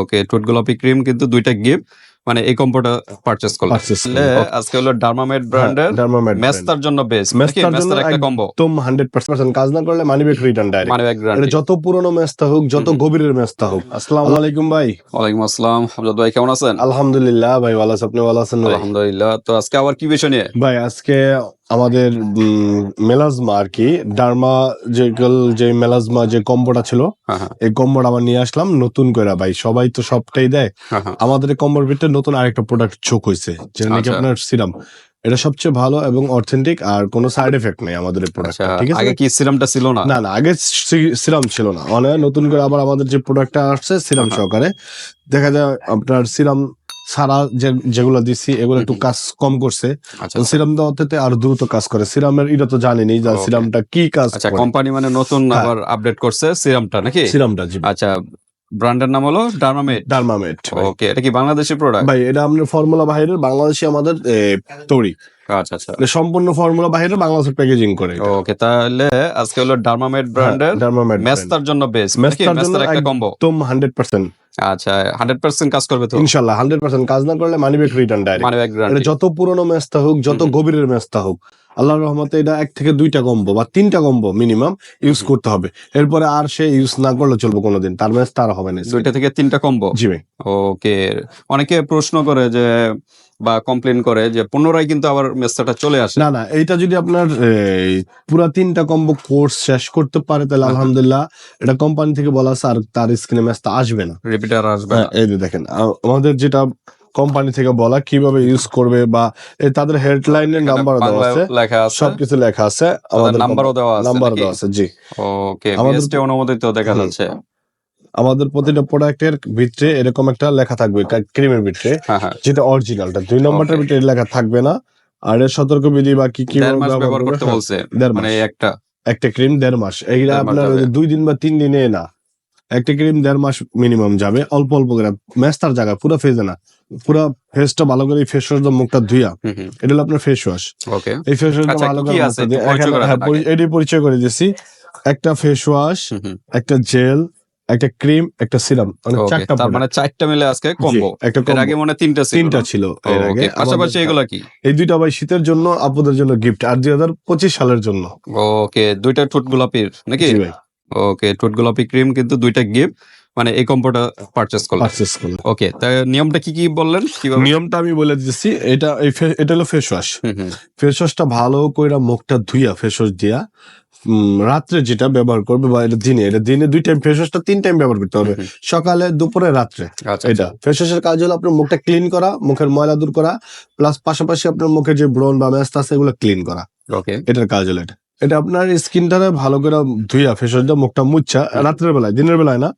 ওকে টুট গোলাপি ক্রিম কিন্তু দুইটা গিফট মানে এই কম্বোটা পারচেজ করলাম আজকে হলো ডার্মামেড ব্র্যান্ডের ডার্মামেড মেস্তার জন্য বেস্ট মেস্তার জন্য একটা একদম কম্বো হান্ড্রেড পার্সেন্ট কাজ না করলে মানি ব্যাক রিটার্ন ডাইরেক্ট মানে এক এটা যত পুরনো মেস্তা হোক যত। গভীরের মেস্তা হোক। আসসালামু আলাইকুম ভাই। ওয়ালাইকুম আসসালাম। হামজাদ ভাই কেমন আছেন? আলহামদুলিল্লাহ ভাই ভালো আছেন আপনি ভালো আছেন আলহামদুলিল্লাহ। তো আজকে আবার কি বিষয় নিয়ে? ভাই আজকে আমাদের মেলাজমা আর কি ডার্মা যেগুলো যে মেলাজমা যে কম্বোটা ছিল হ্যাঁ হ্যাঁ। এই কম্বোটা আবার নিয়ে আসলাম নতুন করে ভাই। সবাই তো সবটাই দেয়। হ্যাঁ। আমাদের কম্বোর ভিতরে নতুন আরেকটা প্রোডাক্ট চোখ হয়েছে যেটা নাকি আচ্ছা। আপনার সিরাম এটা সবচেয়ে ভালো এবং অথেন্টিক আর কোনো সাইড এফেক্ট নেই আমাদের প্রোডাক্ট আচ্ছা ঠিক আছে? আগে কি সিরামটা ছিল না? না না আগে সিরাম ছিল না। মানে নতুন করে আবার আমাদের যে প্রোডাক্টটা আসছে সিরাম। সহকারে দেখা যায় আপনার সিরাম সারা যে যেগুলো দিছি এগুলো একটু কাজ কম করছে। আচ্ছা সিরাম দেওয়াতে আর দ্রুত কাজ করে। সিরামের এটা তো জানিনি যে. সিরামটা কি কাজ আচ্ছা কোম্পানি মানে নতুন হ্যাঁ। আবার আপডেট করছে সিরামটা নাকি? সিরামটা জি। আচ্ছা ব্র্যান্ডের নাম হলো ডার্মামেট ডার্মামেট ওকে এটা কি বাংলাদেশি প্রোডাক্ট ভাই এটা আমাদের ফর্মুলা বাহিরের বাংলাদেশি আমাদের তৈরি। আচ্ছা আচ্ছা। মানে সম্পূর্ণ ফর্মুলা বাহিরের বাংলাদেশের প্যাকেজিং করে ওকে তাহলে আজকে হলো ডার্মামেড ব্র্যান্ডের ডার্মামেট মেস্তার জন্য বেস্ট মেস্তার জন্য একটা কম্বো একদম হান্ড্রেড পার্সেন্ট আচ্ছা হান্ড্রেড পার্সেন্ট কাজ করবে তো? ইনশাল্লাহ হান্ড্রেড পার্সেন্ট কাজ না করলে মানি ব্যাক রিটার্ন ডাইরেক্ট মানে গ্রান্ড যত পুরনো মেস্তা হোক যত। গভীরের মেস্তা হোক আল্লাহর রহমতে এটা এক থেকে দুইটা কম্বো বা তিনটা কম্বো মিনিমাম ইউজ করতে হবে। এরপরে আর সে ইউজ না করলে চলবে কোনোদিন তার মেস্তা আর হবে না। দুইটা থেকে তিনটা কম্বো জি ওকে অনেকে প্রশ্ন করে যে বা কমপ্লেন করে যে পুনরায় কিন্তু আবার মেস্তাটা চলে আসে। না না এইটা যদি আপনার পুরা তিনটা কম্বো কোর্স শেষ করতে পারে তাহলে আলহামদুলিল্লাহ এটা কোম্পানি থেকে বলা আছে আর তার স্ক্রিনে মেস্তা আসবে না। রিপিটার আসবে হ্যাঁ, এই যে দেখেন আমাদের যেটা কোম্পানি থেকে বলা কীভাবে ইউজ করবে বা তাদের হেডলাইনের নাম্বার দেওয়া আছে লেখা আছে। সবকিছু লেখা আছে আমাদের নাম্বারও দেওয়া আছে নাম্বার দেওয়া আছে জি। ওকে আমাদের- অনুমোদিত দেখা যাচ্ছে। আমাদের প্রতিটা প্রোডাক্টের ভিতরে এরকম একটা লেখা থাকবে ক্রিমের ভিতরে হ্যাঁ হ্যাঁ। যেটা অরিজিনালটা দুই নম্বরটার ভিতরে লেখা থাকবে না। আর এর সতর্ক বিধি বা কি কি ব্যবহার করতে হ্যাঁ, বলছে মানে একটা। একটা ক্রিম দেড় মাস। এইটা আপনার। দুই দিন বা তিন দিনে না একটা ক্রিম দেড় মাস মিনিমাম যাবে। অল্প অল্প করে। মেস্তার জায়গা পুরো ফেজে না। পুরো ফেসটা ভালো করে ফেস ওয়াশ মুখটা ধুইয়া এটা হলো আপনার ফেস ওয়াশ ওকে এই ফেস ওয়াশটা আচ্ছা, ভালো করে এটি পরিচয় করে দিচ্ছি একটা ফেস ওয়াশ একটা জেল একটা ক্রিম একটা সিরাম মানে চারটা মানে চারটা মিলে আজকে কম্বো একটা এর আগে মনে তিনটা ছিল। তিনটা ছিল এর আগে। পাশাপাশি এগুলা কি? এই দুইটা ভাই শীতের জন্য আপুদের জন্য গিফট আর দুই হাজার পঁচিশ সালের জন্য। ওকে দুইটা ঠোঁট গোলাপির নাকি? ওকে ঠোঁট গোলাপি ক্রিম কিন্তু দুইটা গিফট মানে এই কম্বোটা পারচেজ করলাম পারচেস করলাম ওকে তাই নিয়মটা কি কি বললেন? কীভাবে? নিয়মটা আমি বলে দিচ্ছি এটা এই এটা হলো ফেস ওয়াশ ফেস ওয়াশটা ভালো করে মুখটা ধুইয়া ফেস ওয়াশ দিয়া রাত্রে যেটা ব্যবহার করবে বা এটা দিনে এটা দিনে দুই টাইম ফেস ওয়াশটা তিন টাইম ব্যবহার করতে হবে। সকালে দুপুরে রাত্রে। আচ্ছা এটা। ফেস ওয়াশের কাজ হলো আপনার মুখটা ক্লিন করা মুখের ময়লা দূর করা প্লাস পাশাপাশি আপনার মুখে যে ব্রণ বা ম্যাস্তা আছে এগুলো ক্লিন করা। ওকে এটার কাজ হলো এটা। এটা আপনার স্কিনটারে ভালো করে ধুইয়া ফেস ওয়াশ দিয়ে মুখটা মুচ্ছা রাত্রের বেলায় দিনের বেলায় না।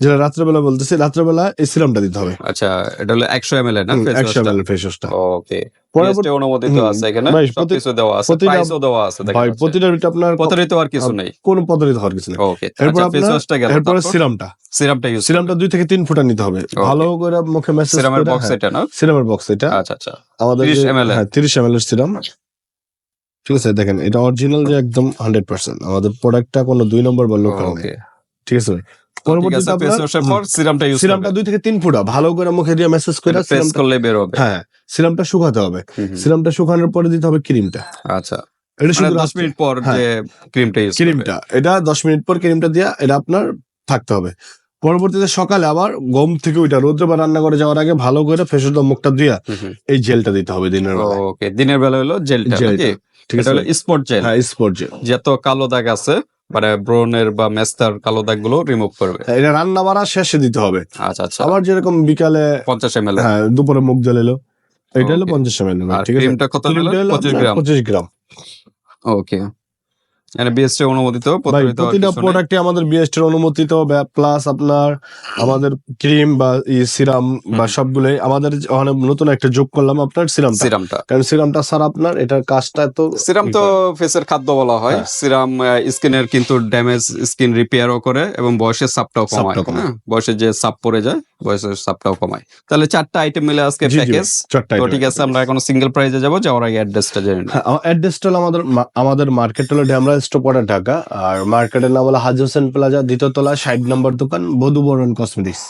যেটা রাত্রের বেলা বলতেছি রাত্রের বেলা এই সিরামটা দিতে হবে। আচ্ছা এটা হলো একশো এম এল না একশো এম ml ফেস ওয়াশটা ওকে। পরবর্তী পরবর্তী অনুমোদিত আছে এখানে? সবকিছু দেওয়া আছে প্রতিটা- প্রাইসও দেওয়া আছে ভাই যাচ্ছে। আপনার প্রতারিত আর কিছু নেই। কোনো পদ্ধতি হওয়ার কিছু নেই। ওকে এরপর আচ্ছা ফেস ওয়াশটা গেল এরপরে সিরামটা। সিরামটা ইউজ সিরামটা দুই থেকে তিন ফুটা নিতে হবে। ভালো করে মুখে মেসেজ সিরামের বক্স হ্যাঁ, এটা না? সিরামের বক্স এটা। আচ্ছা আচ্ছা। আমাদের 30 যে- হ্যাঁ তিরিশ এম এল এর সিরাম। ঠিক আছে দেখেন এটা অরিজিনাল যে একদম হান্ড্রেড পার্সেন্ট আমাদের প্রোডাক্টটা কোনো দুই নম্বর বা লোকাল নেই। ঠিক আছে ভাই ঠিক পরবর্তীতে আছে ফেস আপনার ওয়াশের পর সিরামটা ইউজ সিরামটা দুই থেকে তিন ফুটা ভালো করে মুখে দিয়ে মেসেজ করে ফেস করলে বের হবে। হ্যাঁ সিরামটা শুকাতে হবে। হুম, হুম। সিরামটা শুকানোর পরে দিতে হবে ক্রিমটা। আচ্ছা। এটা শুধু 10 মিনিট পর। যে ক্রিমটা ইউজ ক্রিমটা। এটা দশ মিনিট পর ক্রিমটা দিয়া এটা আপনার থাকতে হবে। পরবর্তীতে সকালে আবার গম থেকে ওইটা রোদ্রে বা রান্না করে যাওয়ার আগে ভালো করে ফেসের মুখটা দিয়া এই জেলটা দিতে হবে দিনের বেলায়। ওকে দিনের বেলা হলো জেলটা জেলটা, ঠিক আছে। স্পট জেল হ্যাঁ স্পোর্ট জেল যত কালো দাগ আছে মানে ব্রনের বা মেস্তার কালো দাগগুলো রিমুভ করবে এটা রান্না বাড়া শেষে দিতে হবে। আচ্ছা আচ্ছা। আবার যেরকম বিকালে পঞ্চাশ এম এল হ্যাঁ দুপুরে মুখ জ্বালালো এটা হলো পঞ্চাশ এম এল ঠিক আছে? কত হলো পঁচিশ গ্রাম। পঁচিশ গ্রাম। ওকে মানে বিএসটি অনুমোদিত ভাই প্রতারিত হওয়ার প্রতিটা প্রোডাক্টে আমাদের বিএসটির অনুমোদিত প্লাস আপনার আমাদের ক্রিম বা সিরাম বা সবগুলোই আমাদের ওখানে নতুন একটা যোগ করলাম আপনার সিরামটা সিরামটা কারণ সিরামটা স্যার আপনার এটার কাজটা তো সিরাম তো ফেসের খাদ্য বলা হয়। সিরাম স্কিনের কিন্তু ড্যামেজ স্কিন রিপেয়ারও করে এবং বয়সের সাপটাও কমায়। হ্যাঁ, বয়সের যে সাপ পড়ে যায় বয়সের সাপটাও কমায়। তাহলে চারটা আইটেম মিলে আজকে প্যাকেজ তো ঠিক আছে আমরা এখন সিঙ্গেল প্রাইজে যাব যাওয়ার আগে অ্যাড্রেসটা জেনে নিই আমার অ্যাড্রেসটা হলো আমাদের মা- আমাদের মার্কেট হলো ড্যামরা স্টোপাটা ঢাকা আর মার্কেটের নাম হলো হাজি হোসেন প্লাজা দ্বিতীয় তলা ষাট নম্বর দোকান বধুবরণ কসমেটিক্স।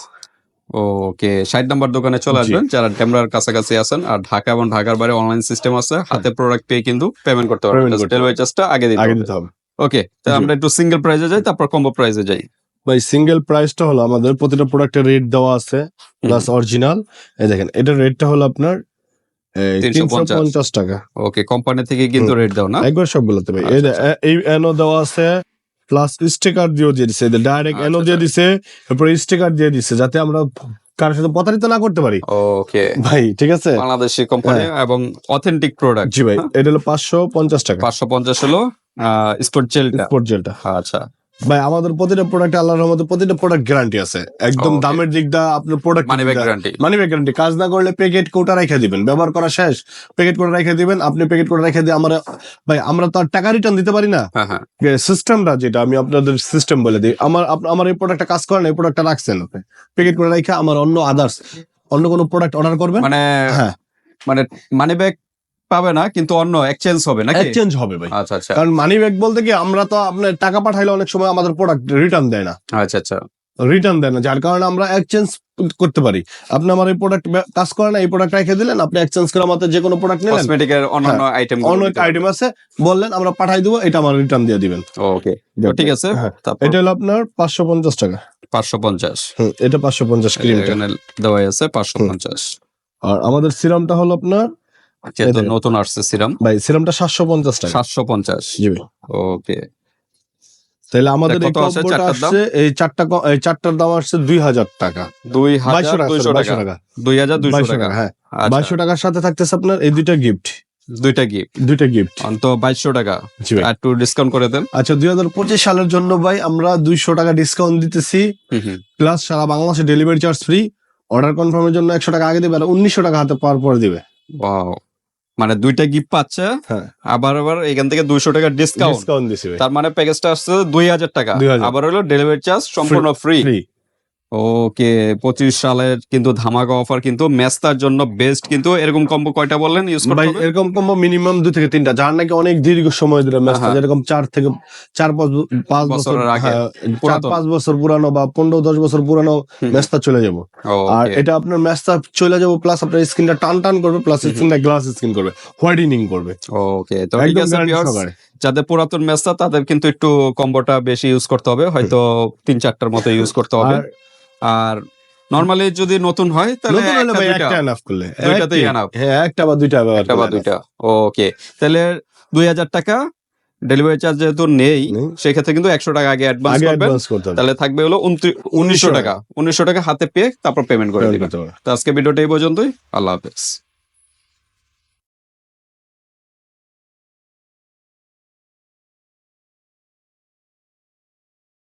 ওকে ষাট নাম্বার দোকানে চলে আসবেন যারা ডেমরার কাছাকাছি আছেন আর ঢাকা এবং ঢাকার বাইরে অনলাইন সিস্টেম আছে হাতে প্রোডাক্ট পেয়ে কিন্তু পেমেন্ট করতে পারবেন। ডেলিভারি চার্জটা আগে দিতে হবে। দিতে হবে। ওকে তাহলে আমরা একটু সিঙ্গেল প্রাইজে যাই তারপর কম্বো প্রাইজে যাই। ভাই সিঙ্গেল প্রাইসটা হলো আমাদের প্রতিটা প্রোডাক্টের রেট দেওয়া আছে প্লাস অরিজিনাল এই দেখেন এটার রেটটা হলো আপনার 350 টাকা। ওকে কোম্পানি থেকে কিন্তু রেট দাও না? একবার সবগুলোতে ভাই এই এই এনো দেওয়া আছে প্লাস স্টিকার দিয়েও দিয়ে দিছে। ডাইরেক্ট এনো আচ্ছা, দিয়ে আচ্ছা। দিছে তারপরে স্টিকার দিয়ে দিছে যাতে আমরা কারোর সাথে প্রতারিত না করতে পারি। ওকে। ভাই ঠিক আছে? বাংলাদেশি কোম্পানি এবং অথেন্টিক প্রোডাক্ট হ্যাঁ। জি ভাই এটা হলো পাঁচশো পঞ্চাশ টাকা। পাঁচশো পঞ্চাশ হলো স্পোর্ট জেলটা স্পোর্ট জেলটা আচ্ছা। ভাই আমাদের প্রতিটা প্রোডাক্ট আল্লাহর রহমতে প্রতিটা প্রোডাক্ট গ্যারান্টি আছে। একদম. দামের দিকটা আপনার product money back guarantee money back guarantee কাজ না করলে প্যাকেট কোটা রেখে দিবেন। ব্যবহার করা শেষ। প্যাকেট করে রেখে দিবেন। আপনি প্যাকেট করে রেখে দিয়ে আমরা ভাই আমরা তো আর টাকা রিটার্ন দিতে পারি না। হ্যাঁ হ্যাঁ। সিস্টেমটা যেটা আমি আপনাদের সিস্টেম বলে দিই। আমার আমার এই প্রোডাক্টটা কাজ করেন এই প্রোডাক্টটা রাখছেন আপনি। প্যাকেট করে রেখে আমার অন্য আদার্স অন্য কোনো প্রোডাক্ট অর্ডার করবেন? মানে হ্যাঁ। মানে মানি ব্যাগ পাবে না কিন্তু অন্য এক্সচেঞ্জ হবে নাকি? এক্সচেঞ্জ হবে ভাই। আচ্ছা আচ্ছা। কারণ মানি ব্যাগ বলতে কি আমরা তো আপনার টাকা পাঠাইলে অনেক সময় আমাদের প্রোডাক্ট রিটার্ন দেয় না। আচ্ছা আচ্ছা। রিটার্ন দেয় না যার কারণে আমরা এক্সচেঞ্জ করতে পারি। আপনি আমার এই প্রোডাক্ট কাজ করেন এই প্রোডাক্ট রেখে দিলেন আপনি এক্সচেঞ্জ করে আমাদের যে কোনো প্রোডাক্ট নিলেন। কসমেটিকের অন্যান্য আইটেম অনেক আইটেম আছে বললেন আমরা পাঠাই দিব এটা আমার রিটার্ন দিয়ে দিবেন। ওকে ঠিক আছে হ্যাঁ। তারপর? এটা হলো আপনার পাঁচশো পঞ্চাশ টাকা। পাঁচশো পঞ্চাশ। হুম, এটা পাঁচশো পঞ্চাশ এখানে দেওয়াই আছে পাঁচশো পঞ্চাশ। আর আমাদের সিরামটা হলো আপনার যেহেতু নতুন আসছে সিরাম। ভাই সিরামটা সাতশো পঞ্চাশ টাকা। সাতশো পঞ্চাশ? জি ওকে। তাহলে আমাদের এই কম্বোটা? আসছে এই চারটা এই চারটার দাম আসছে দুই হাজার টাকা। দুই হাজার দুইশো টাকা। দুই হাজার দুইশো টাকা। হ্যাঁ। আচ্ছা, বাইশশো টাকার সাথে থাকতেছে আপনার এই দুইটা গিফট দুইটা গিফট দুইটা গিফট তো বাইশশো টাকা। আর একটু ডিসকাউন্ট করে দেন। আচ্ছা দুই হাজার পঁচিশ সালের জন্য ভাই আমরা দুইশো টাকা ডিসকাউন্ট দিতেছি। প্লাস সারা বাংলাদেশে ডেলিভারি চার্জ ফ্রি অর্ডার কনফার্মের জন্য একশো টাকা আগে দিবে আর উনিশশো টাকা হাতে পাওয়ার পরে দিবে. মানে দুইটা গিফট পাচ্ছে হ্যাঁ। আবার আবার এখান থেকে দুইশো টাকা ডিসকাউন্ট ডিসকাউন্ট দিছি তার মানে প্যাকেজটা আসছে দুই হাজার টাকা। আবার হলো ডেলিভারি চার্জ সম্পূর্ণ ফ্রি ওকে পঁচিশ সালের কিন্তু ধামাকা অফার কিন্তু মেস্তার জন্য বেস্ট কিন্তু। এরকম কম্বো কয়টা বললেন? ইউজ করতে ভাই এরকম কম্বো মিনিমাম দুই থেকে তিনটা। যার নাকি অনেক দীর্ঘ সময় ধরে ম্যাচ হ্যাঁ। যেরকম চার থেকে চার পাঁচ পাঁচ বছর। হ্যাঁ, চার পাঁচ বছর পুরানো বা পনেরো দশ বছর পুরানো। ম্যাচটা চলে যাব। আর এটা আপনার ম্যাচটা চলে যাব প্লাস আপনার স্কিনটা টান টান করবে প্লাস স্কিনটা গ্লাস স্কিন করবে হোয়াইটেনিং করবে। ওকে তো ঠিক আছে। যাদের পুরাতন মেস্তা তাদের কিন্তু একটু কম্বোটা বেশি ইউজ করতে হবে। হয়তো তিন চারটার মতো ইউজ করতে হবে। আর নর্মালি যদি নতুন হয় তাহলে নতুন হলে ভাই একটা এনাফ করলে। দুইটাতেই এনাফ হ্যাঁ একটা বা দুইটা একটা বা দুইটা। ওকে তাহলে দুই হাজার টাকা ডেলিভারি চার্জ যেহেতু নেই। সেক্ষেত্রে কিন্তু একশো টাকা আগে অ্যাডভান্স করবেন। তাহলে থাকবে হলো উনিশশো টাকা। উনিশশো টাকা হাতে পেয়ে তারপর পেমেন্ট করে দিবেন। তো আজকে ভিডিওটা এই পর্যন্তই। আল্লাহ হাফেজ।